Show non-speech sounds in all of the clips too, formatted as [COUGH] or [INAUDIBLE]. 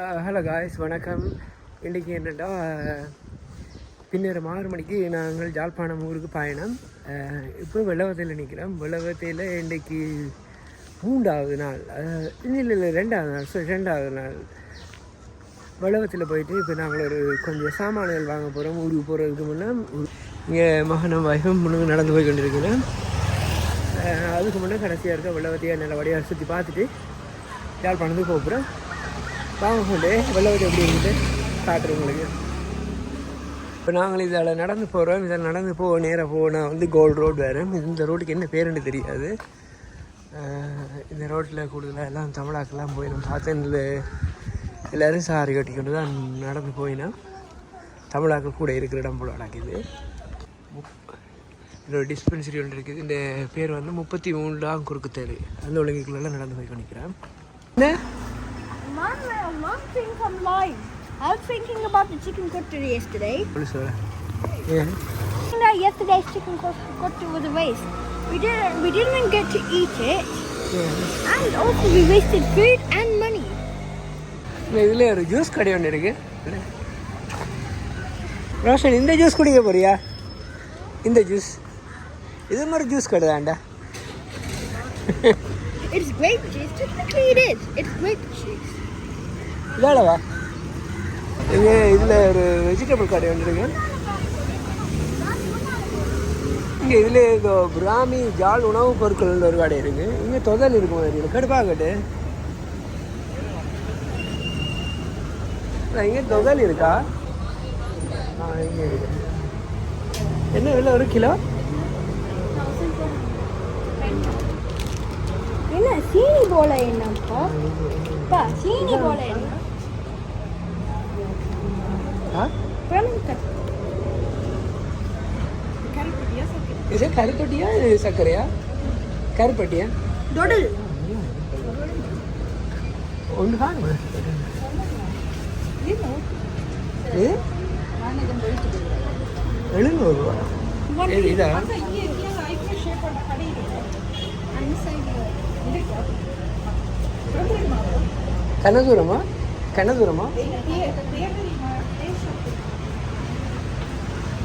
Hello guys வணக்கம். இன்றைக்கி என்னென்னா பின்னர் ஆறு மணிக்கு நாங்கள் ஜாழ்ப்பாணம் ஊருக்கு பயணம். இப்போ வெள்ளவத்தையில் நிற்கிறோம் வெள்ளவத்தையில் இன்றைக்கு மூன்றாவது நாள். அஹ், இல்லை இல்லை ரெண்டாவது நாள். ஸோ ரெண்டாவது நாள். வெள்ளவத்தில் போயிட்டு இப்போ நாங்கள் ஒரு கொஞ்சம் சாமான்கள் வாங்க போகிறோம் ஊருக்கு போகிறதுக்கு முன்னே இங்கே மகனும் வைஃபும் முன்னுக்கு நடந்து போய் கொண்டிருக்கிறேன் அதுக்கு முன்னே கடைசியாக இருக்க நல்ல நல்லபடியாக சுற்றி பார்த்துட்டு யாழ்ப்பாணத்துக்கு போகிறோம் வாங்க கொண்டு வெள்ளவத்தை எப்படி இருக்குது? காட்டுறேன் உங்களுக்கு. இப்போ நாங்கள் இதில் நடந்து போகிறோம் இதில் நடந்து போக நேராக போனால் வந்து கோல்டு ரோடு வேறு இந்த ரோட்டுக்கு என்ன பேருன்னு தெரியாது. இந்த ரோட்டில் கூடுதலாக எல்லாம் தமிழாக்கெல்லாம் போயிடும் சாத்தனில் எல்லோரும் சாரி கட்டிக்கொண்டு தான் நடந்து போயினா தமிழாக்கள் கூட இருக்கிற இடம் போல நடக்குது இதோட டிஸ்பென்சரி ஒன்று இருக்குது. இந்த பேர் வந்து முப்பத்தி மூன்றாம் குறுக்கு தெரு அந்த ஒழுங்குக்குள்ளெல்லாம் நடந்து போய் கொண்டிருக்கிறேன் என்ன? Mom, mom thinks I'm lying. I was thinking about the chicken cuttery yesterday. சொல்லு சொல்ல ஏன் You know, yesterday's chicken cut- cuttery was a waste. We didn't, we didn't get to eat it, ஏன் and also we wasted food and money. இதில் ஒரு juice கடை ஒன்று இருக்கு ரோஷன் இந்த ஜூஸ் குடிக்க போறியா இந்த ஜூஸ் இது மாதிரி ஜூஸ் கடை தான்டா It's grape juice. Technically, it is. It's grape juice. இதாலவா இங்கே இதில் ஒரு வெஜிடபிள் கடை இருக்கு. இங்கே இதில் பிராமி ஜால் உணவுப் பொருட்கள் ஒரு கடை இருக்கு. இங்கே தொதல் இருக்கு மாதிரி கடுப்பாகட்டு இங்கே தொதல் இருக்கா? ஆ இங்கே இருக்கு. என்ன விலை ஒரு கிலோ? என்ன சீனி போல என்னப்பா? பா சீனி போல என்ன ஆ பிரமிக்க இது கருப்பட்டியா இது சர்க்கரையா? கருப்பட்டியா? டொடல். ஒன்று காணுமா இது? எழுநூறுவா இது கனதூரமா கனதூரமா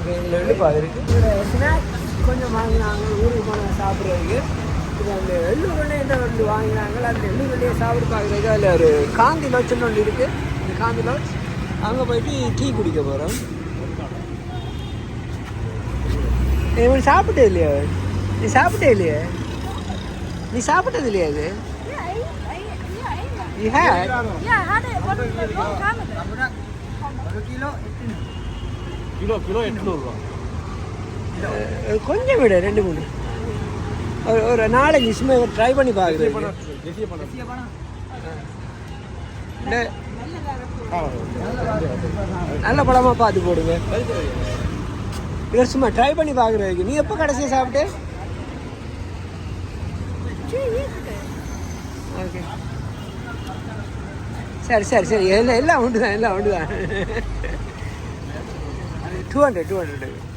இதில் இருக்கு. கொஞ்சம் வாங்கினாங்க ஊருக்கு போன சாப்பிட்றதுக்கு. இது அந்த எள்ளூருண்டை என்ன ரெண்டு வாங்கினாங்க. அந்த எள்ளூருண்டையை சாப்பிட்டு பார்க்குறதுக்கு அதில் ஒரு காந்தி லாட்ஜ்னு ஒன்று இருக்குது இந்த காந்தி லாட்ஜ். அங்கே போயிட்டு டீ குடிக்க போகிறோம் இவன் சாப்பிட்டே இல்லையா? நீ சாப்பிட்டே இல்லையே? நீ சாப்பிட்டது இல்லையா அது You had? Yeah, I had it. One long time ago. Kilo kilo எட்நூறுரூவா அஹ் கொஞ்சம் விட ரெண்டு மூணு ஒரு ஒரு நாலஞ்சு சும்மா ட்ரை பண்ணி பார்க்குறேன் பணம் நல்ல படமாக பார்த்து போடுங்க இல்லை சும்மா ட்ரை பண்ணி பார்க்குறதுக்கு நீ எப்போ கடைசியாக சாப்பிட்டு ஓகே சரி சரி சரி எல்லாம் எல்லாம் உண்டு தான் எல்லாம் உண்டு தான் two hundred two hundred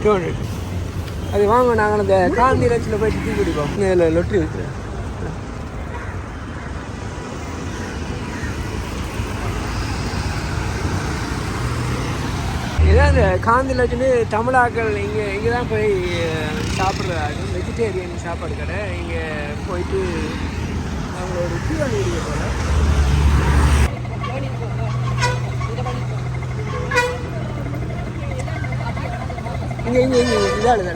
two hundred அது வாங்க நாங்கள் அந்த காந்தி லட்சில் போயிட்டு டீ குடிப்போம். இதில் லொட்டி விற்கிறேன் இந்த காந்தி லட்சுமி தமிழாக்கள் இங்கே இங்கே தான் போய் சாப்பிட்றாங்க வெஜிடேரியன் சாப்பாடு கடை இங்கே போயிட்டு அவங்க ஒரு டீ ஒன்று இருக்கு போல இங்கே இங்கே இங்கே. தானே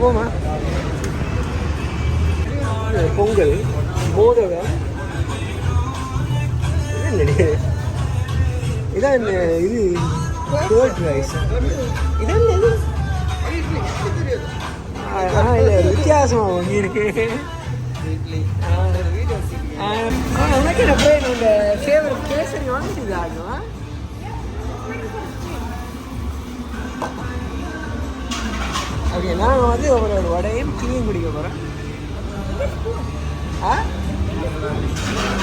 போமா பொங்கல் மோதகம் இது இதான் இது ரைஸ் இது வித்தியாசமா இருக்கு ஆ, உனக்கு என்ன போய் இந்த ஃபேவரட் கேசரி வாங்கிட்டு ஆகும் ஓகே நான் வந்து ஒரு ஒரு வடையும் டீயும் குடிக்க போகிறேன் ஆ?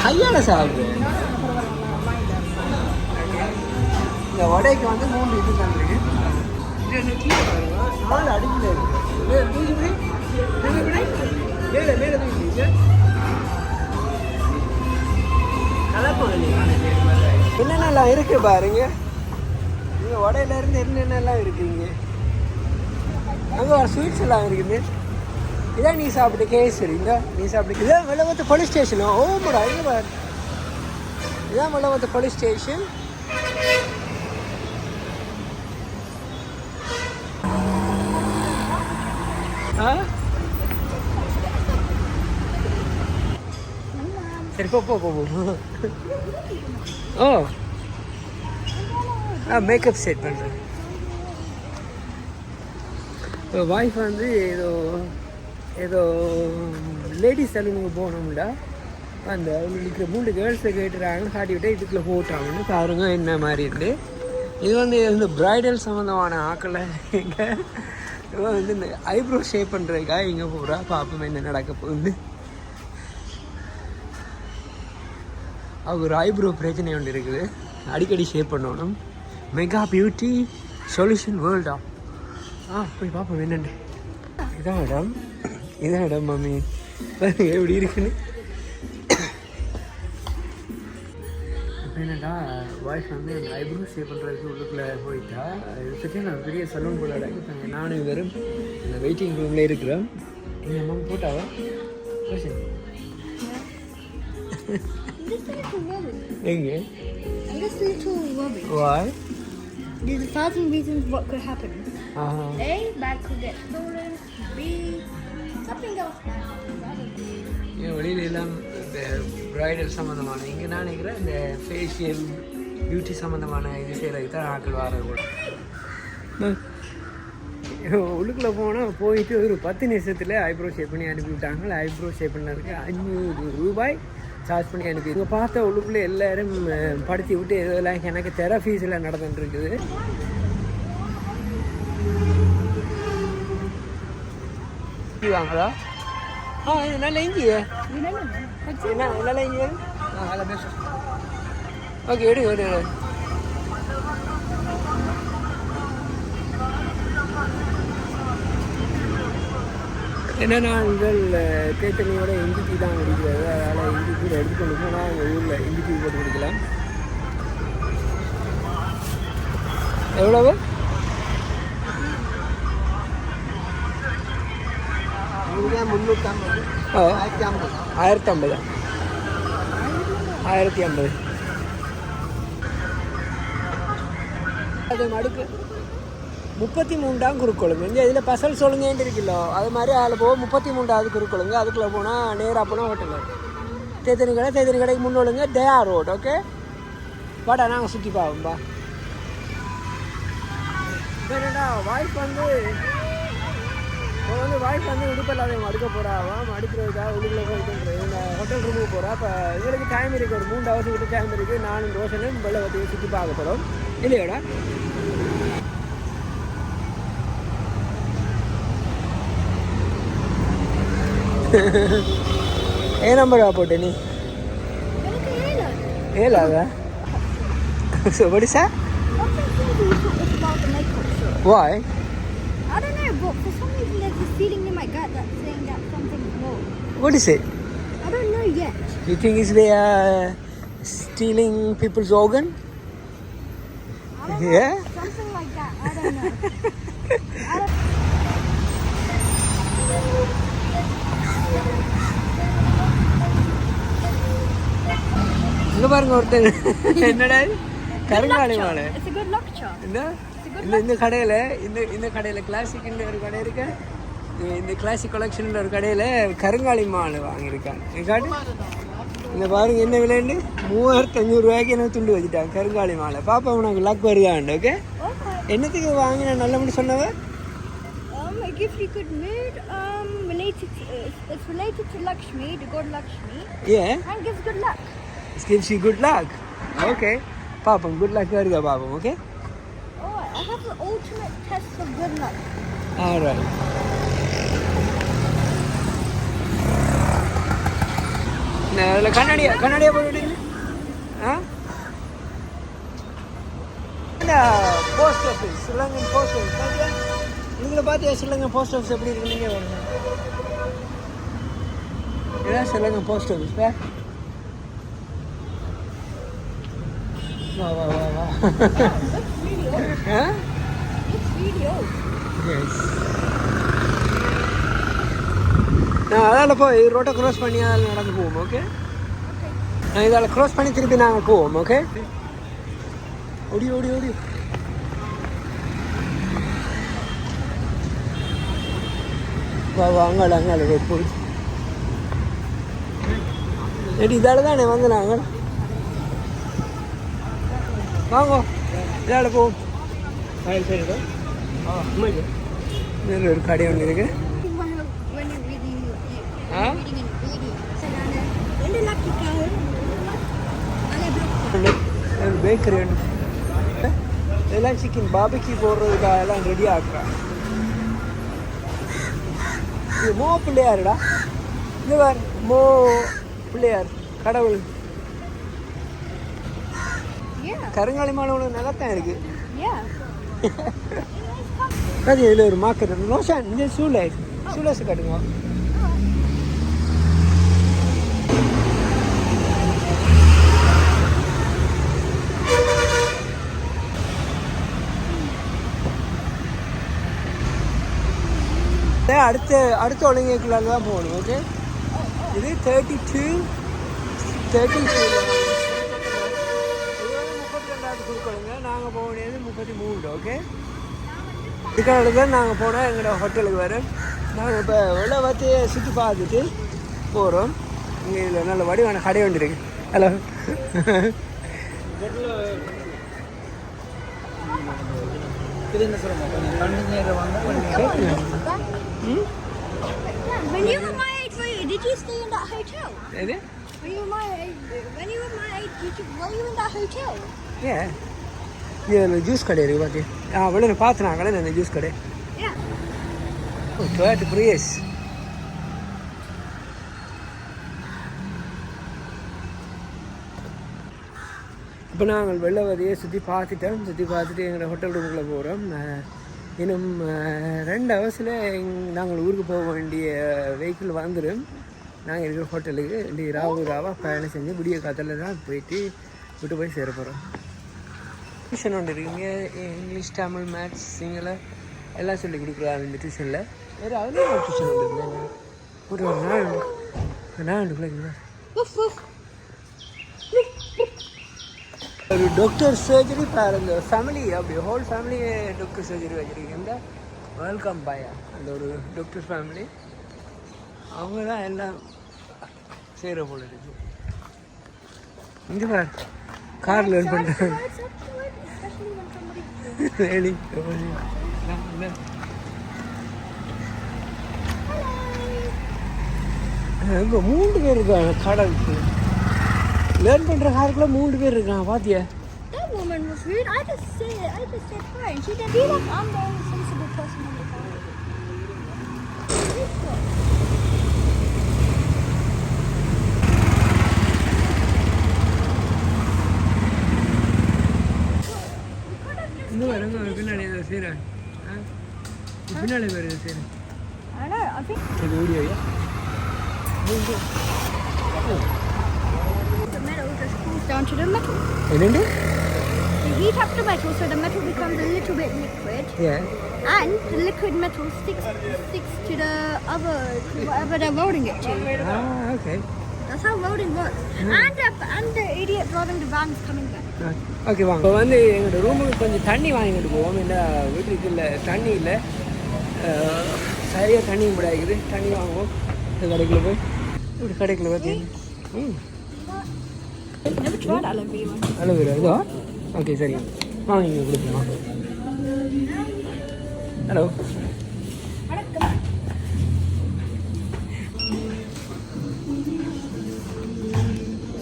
கையால சாப்பிடுறேன் இந்த வடைக்கு வந்து மூன்று இது தந்துருக்கு. நாலு அடுக்கில் இருக்கு என்னென்னலாம் இருக்கு பாருங்க? நீங்கள் உடையில இருந்து என்னென்னலாம் இருக்குங்க அங்கே ஒரு ஸ்வீட்ஸ் எல்லாம் இருக்குது. இதான் நீ சாப்பிட்டு கேசரி இந்த நீ சாப்பிட்டு இதான் வெள்ளவத்து போலீஸ் ஸ்டேஷன் ஓமடா இங்கே பாரு. இதான் வெள்ளவத்து போலீஸ் ஸ்டேஷன் சரி போ போ போ ஓ. ஆ மேக்கப் செட் பண்ணுறேன் வாய்ஃப் வந்து ஏதோ ஏதோ லேடிஸ் சலூனுக்கு போகணும்ல. அந்த இருக்கிற மூணு கேர்ள்ஸை கேட்டுறாங்க காட்டி விட்டு இதுக்குள்ளே போட்டாங்கன்னு பாருங்க என்ன மாதிரி இருந்து இது வந்து இந்த பிரைடல் சம்மந்தமான ஆக்களை எங்கள் இவன் வந்து இந்த ஐப்ரோ ஷேப் பண்ணுறதுக்காக எங்கே போகிறா பார்ப்போம் என்ன நடக்க போகுது. அவங்க ஒரு ஐப்ரோ பிரச்சனை ஒன்று இருக்குது. அடிக்கடி ஷேப் பண்ணணும். மெகா பியூட்டி சொல்யூஷன் வேர்ல்டா ஆ? போய் பார்ப்போம் என்னண்டு இதான் இடம். இதான் இடம் மம்மி. [LAUGHS] எப்படி இருக்குன்னு? என்னடா வாய்ஸ் வந்து எங்கள் ஐப்ரோ ஷேப் பண்ணுறதுக்கு உள்ளுக்குள்ளே போயிட்டா இது பற்றி நான் பெரிய சலூன் போல இப்போ நானும் வெறும் இந்த வெயிட்டிங் ரூமில் இருக்கிறோம் எங்கள் அம்மா போட்டாவா. எங்கே. வாய் There's a thousand reasons what could happen. Aha A, bag could get stolen. B, something else. என் வெளியில எல்லாம் ப்ரைடல் சம்மந்தமான இங்கே நான் நினைக்கிறேன் இந்த ஃபேஷியல் பியூட்டி சம்மந்தமான இது செய்கிறதுக்கு தான் ஆட்கள் வர்றது கூட. உள்ளுக்குள்ளே போனால் போயிட்டு ஒரு பத்து நிமிஷத்தில் ஐப்ரோ ஷேப் பண்ணி அனுப்பி விட்டாங்க. ஐப்ரோ ஷேப் பண்ணதுக்கு அஞ்சூறு ரூபாய் சார்ஜ் பண்ணி அனுப்பி இங்கே பார்த்த உள்ளுக்குள்ளே எல்லாரும் படுத்தி விட்டு இதெல்லாம் எனக்கு தெரபீஸில் நடந்துட்டு இருக்குது. வாங்களா ஆ இது நல்ல. Like, என்ன நல்லா இங்கே ஓகே எடு எடு ஏன்னா நாங்கள் தேத்தனியோட இஞ்சி டீ தான் குடிக்கிறது அதனால் இஞ்சி கூட எடுத்துக்கொண்டு போனால் எங்கள் ஊரில் இஞ்சி டீ போட்டு குடிக்கலாம் எவ்வளவு ஆயிரத்தி ஐம்பது ஆயிரத்தி ஐம்பது அது மடுக்கு முப்பத்தி மூண்டாம் குறுக்கொழுங்கு இங்கே இதில் பசல் சொல்லுங்கன்ட்டு இருக்குல்லோ அது மாதிரி அதில் போக முப்பத்தி மூண்டாவது குறுக்கொழுங்கு அதுக்குள்ளே போனால் நேராக போனால் ஹோட்டல் தேத்தனி கடை தேத்தனி கடைக்கு முன்னோளுங்க தயா ரோட் ஓகே வாடா நாங்கள் சுற்றி பார்ப்போம்பா வாய்ஸ் வந்து இப்போ வந்து வாய்ப்பு வந்து உடுப்பில்லாதவங்க அடுக்க போகிறான் அடுக்கிறதுக்காக உள்ளுக்குள்ள போயிட்டு ஹோட்டல் ரூமுக்கு போகிறா இப்போ எங்களுக்கு டைம் இருக்குது ஒரு மூன்று ஹவர்ஸ் விட்டு டைம் இருக்குது நானும் ரோஷனும் வெள்ளை பற்றி சுற்றி பார்க்க போகிறோம் இல்லையோடா? ஏ நம்பரா போட்டு நீ? ஏழாவா [LAUGHS] So what is that? Why? I don't know, but for some reason feeling in my gut that's saying that something's wrong. what is it I don't know yet. you think is they are stealing people's organ don't know. yeah Something like that. I don't know. I don't இங்க பாருங்க ஒருத்தர் என்னடா? கருங்காலி மாலை. இந்த இந்த கடையில் இந்த இந்த கடையில் கிளாசிக்ன்ற ஒரு கடை இருக்கு இந்த- கிளாசிக் கலெக்ஷன்ல ஒரு கடையில் கருங்காலி மாலை வாங்கியிருக்காங்க. காட்டு. இந்த பாருங்க என்ன விலைன்னு? மூவாயிரத்தி அஞ்சூறுரூவாய்க்கு என்ன துண்டு வச்சுட்டாங்க கருங்காலி மாலை. பாப்பா உனக்கு லக் வருதாண்டு ஓகே. என்னத்துக்கு வாங்கின நல்ல முடி சொன்னவ? Um, a gift you could made um related to it's, it's related to Lakshmi, the god Lakshmi, ஏன் and gives good luck. gives you good luck. Okay பாப்போம் குட் லக் வருதா பாப்போம் okay Oh, I have the ultimate test of good luck. Alright இந்த அதில் கண்ணாடியா கண்ணாடியா போட்டுட்டீங்க ஆ? Post office Sri Lankan post office பார்த்தியா நீங்கள பார்த்தியா ஸ்ரீலங்கன் போஸ்ட் ஆஃபீஸ் எப்படி இருக்கு? நீங்கள் இதான் ஸ்ரீலங்கன் போஸ்ட் ஆஃபீஸ் பா? வா வா வா வா. எஸ் நான் அதால் போய் ரோட்டை க்ராஸ் பண்ணி அதில் நடந்து போவோம் ஓகே நான் இதால் க்ராஸ் பண்ணி திருப்பி நாங்கள் போவோம் ஓகே ஓடி ஓடி ஓடி. வா வா அங்கால ரோட் போய். ஏடி இதால் தானே வந்து நாங்கள் வாங்கோ இதால் போவோம் சரி வேறு ஒரு கடை ஒன்று இருக்கு. பேக்கரி எல்லாம் சிக்கன் பாபிக்கு போடுறதுக்காக எல்லாம் ரெடி ஆக்குறான் இது மோ பிள்ளையாருடா இது வேறு மோ பிள்ளையார் கடவுள் கருங்காலி மாணவனு நல்லாத்தான் இருக்கு yeah. அது இதில் ஒரு மார்க்கெட் ரோஷன் இந்த சூளை சூளஸ் கட்டுங்க அடுத்த அடுத்த ஒழுங்கைக்குள்ளால தான் போகணும் ஓகே இது தேர்ட்டி டூ தேர்ட்டி டூ முப்பத்தி ரெண்டாவது கொடுக்கணுங்க நாங்கள் போக வேண்டியது முப்பத்தி மூணு ஓகே இதுக்கான தான் நாங்கள் போனால் எங்களோட ஹோட்டலுக்கு வரோம் நாங்கள் இப்போ உள்ள பார்த்து சுற்றி பார்த்துட்டு போகிறோம் இங்கே இதில் நல்ல வடிவான கடை ஒன்று இருக்கு. ஹலோ இது என்ன சொல்லுங்க கண்ணு நேரம் வாங்க ம் When you were my age, were you, did you stay in that hotel? எது When you were my age, when you were my age, did you, were you in that hotel? ஏ இதில் juice கடை இருக்கு பார்த்து ஆ வெளியில் பார்த்து நான் கடை இந்த ஜூஸ் கடை Yeah. இப்போ நாங்கள் வெள்ளவதியை சுற்றி பார்த்துட்டோம். சுற்றி பார்த்துட்டு எங்களோட ஹோட்டல் ரூமுக்குள்ளே போகிறோம் இன்னும் ரெண்டு ஹவர்ஸில் நாங்கள் ஊருக்கு போக வேண்டிய வெஹிக்கிள் வந்துடும் நாங்கள் இருக்கிற ஹோட்டலுக்கு இன்றைக்கி ராவு ராவாக பயணம் செஞ்சு விடிய காத்தில் தான் போயிட்டு விட்டு போய் சேர போகிறோம் டியூஷன் ஒன்று இருக்குங்க. இங்கிலீஷ் தமிழ் மேத்ஸ் சிங்கள எல்லாம் சொல்லி கொடுக்குறாங்க இந்த டியூஷனில் வேறு அதில் ஒரு டியூஷன் ஒன்று இருக்குங்க. ஒரு நாள் நாள் ஒரு டாக்டர் சர்ஜரி பாரு அந்த ஃபேமிலி அப்படி ஹோல் ஃபேமிலி டாக்டர் சர்ஜரி வச்சுருக்கீங்க வெல்கம் பாயா அந்த ஒரு டாக்டர் ஃபேமிலி அவங்க தான் எல்லாம் செய்கிற போல இருக்கு இங்கே பாரு கார் லேர்ன் பண்ணுறேன் It's மூன்று பேர் இருக்காங்க கடலுக்கு லேர்ன் பண்ணுற காருக்குள்ள மூன்று பேர் இருக்காங்க பாத்தியா That woman was rude. I just said, I just said hi, and she didn't. Feel like I'm the only sensible person in the car. இன்னும் வருங்க ஒரு பின்னாடி ஏதோ செய்கிறேன் பின்னாடி பேர் bit liquid, uh and the liquid metal sticks sticks to the other to whatever they're welding it to. Ah okay That's how welding works. And the, and the idiot driving the van is coming back. Okay வாங்க இப்போ வந்து எங்களோட ரூமுக்கு கொஞ்சம் தண்ணி வாங்கிட்டு போவோம் என்ன வீட்டுக்கு இல்லை தண்ணி இல்லை சரியாக தண்ணி முடியாது தண்ணி வாங்குவோம் இந்த கடைக்குள்ள போய் இப்படி கடைக்குள்ள பார்த்தீங்க ம். அலோவேரா இதோ ஓகே சரி வாங்க இங்கே கொடுத்துருமா ஹலோ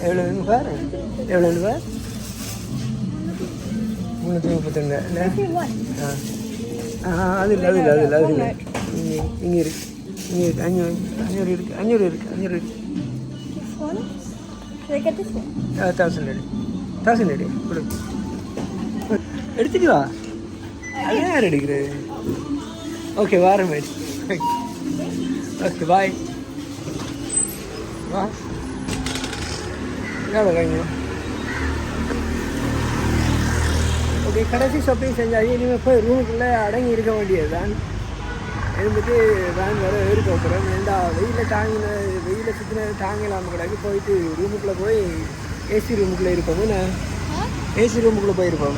எவ்வளோ பார் எவ்வளோ பார் முந்நூற்றி முப்பத்தொன்று இல்லை What? ஆ ஆ, அது இல்லை அது இல்லை அது இல்லை அது இல்லை இங்கே இங்கே இருக்கு இங்கே இருக்கு அஞ்சூறு அஞ்சூறு இருக்கு அஞ்சூறு இருக்கு அஞ்சூறு இருக்கு This one? Should I get this one? Thousand அடி தௌசண்ட் அடி கொடு எடுத்துட்டு வா அது யார் எடுக்கிறது? ஓகே வாரம் மேடி ஓகே பாய் வா என்ன கைங்க ஓகே கடைசி ஷாப்பிங் செஞ்சாச்சு இனிமேல் போய் ரூமுக்குள்ளே அடங்கி இருக்க வேண்டியது தான் இருந்துட்டு வேன் வர ஏறி போகிறோம் ஏண்டா வெயிலில் தாங்கின வெயிலில் சுற்றின தாங்கலாம கிடக்கு போயிட்டு ரூமுக்குள்ளே போய் ஏசி ரூமுக்குள்ளே இருப்போம். ஏசி ரூமுக்குள்ளே போயிருப்போம்.